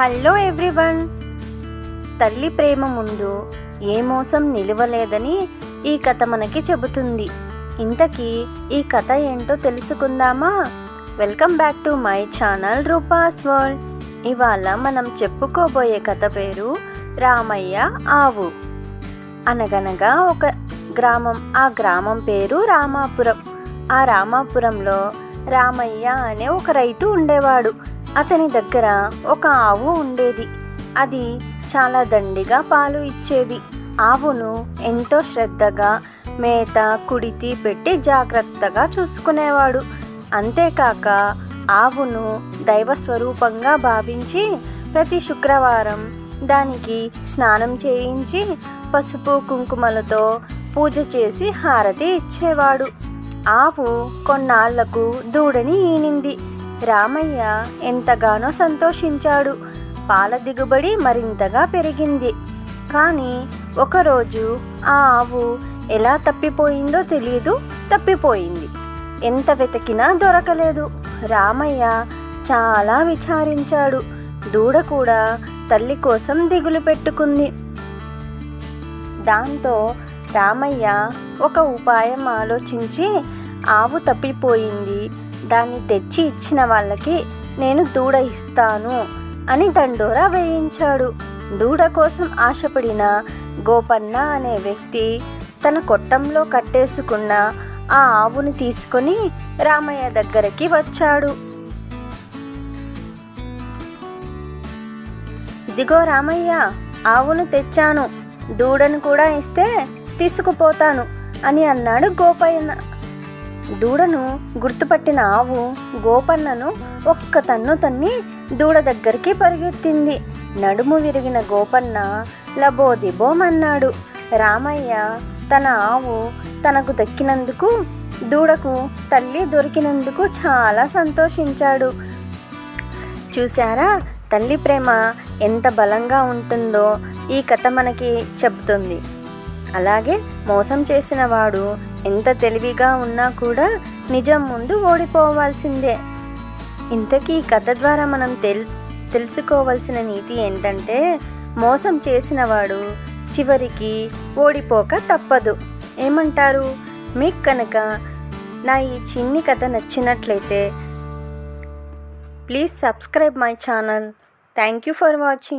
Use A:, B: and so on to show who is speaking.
A: Hello everyone. తల్లి ప్రేమ ముందు ఏ మోసం నిలవలేదని ఈ కథ మనకి చెబుతుంది. ఇంతకీ ఈ కథ ఏంటో తెలుసుకుందామా? Welcome back to my channel Roopa's world. ఇవాళ మనం చెప్పుకోబోయే కథ పేరు రామయ్య ఆవు. అనగనగా ఒక గ్రామం ఆ గ్రామం పేరు రామాపురం. ఆ రామాపురంలో రామయ్య అనే ఒక రైతు ఉండేవాడు. అతని దగ్గర ఒక ఆవు ఉండేది. అది చాలా దండిగా పాలు ఇచ్చేది. ఆవును ఎంతో శ్రద్ధగా మేత కుడితి పెట్టి జాగ్రత్తగా చూసుకునేవాడు. అంతేకాక ఆవును దైవ స్వరూపంగా భావించి ప్రతి శుక్రవారం దానికి స్నానం చేయించి పసుపు కుంకుమలతో పూజ చేసి హారతి ఇచ్చేవాడు. ఆవు కొన్నాళ్ళకు దూడని ఈనింది. రామయ్య ఎంతగానో సంతోషించాడు. పాల దిగుబడి మరింతగా పెరిగింది. కానీ ఒకరోజు ఆ ఆవు ఎలా తప్పిపోయిందో తెలియదు తప్పిపోయింది. ఎంత వెతికినా దొరకలేదు. రామయ్య చాలా విచారించాడు. దూడ కూడా తల్లి కోసం దిగులు పెట్టుకుంది. దాంతో రామయ్య ఒక ఉపాయం ఆలోచించి ఆవు తప్పిపోయింది దాన్ని తెచ్చి ఇచ్చిన వాళ్ళకి నేను దూడ ఇస్తాను అని దండోరా వేయించాడు. దూడ కోసం ఆశపడిన గోపన్న అనే వ్యక్తి తన కొట్టంలో కట్టేసుకున్న ఆ ఆవును తీసుకొని రామయ్య దగ్గరికి వచ్చాడు. ఇదిగో రామయ్య ఆవును తెచ్చాను. దూడను కూడా ఇస్తే తీసుకుపోతాను అని అన్నాడు గోపయ్య దూడను గుర్తుపట్టిన ఆవు గోపన్నను ఒక్క తన్ను తన్ని దూడ దగ్గరికి పరిగెత్తింది. నడుము విరిగిన గోపన్న లబోదిబోమన్నాడు. రామయ్య తన ఆవు తనకు దక్కినందుకు దూడకు తల్లి దొరికినందుకు చాలా సంతోషించాడు. చూసారా తల్లి ప్రేమ ఎంత బలంగా ఉంటుందో ఈ కథ మనకి చెబుతుంది. అలాగే మోసం చేసిన వాడు ఎంత తెలివిగా ఉన్నా కూడా నిజం ముందు ఓడిపోవాల్సిందే. ఇంతకీ ఈ కథ ద్వారా మనం తెల్ తెలుసుకోవాల్సిన నీతి ఏంటంటే మోసం చేసిన వాడు చివరికి ఓడిపోక తప్పదు. ఏమంటారు? మీకు కనుక నా ఈ చిన్ని కథ నచ్చినట్లయితే please subscribe my channel. Thank you for watching.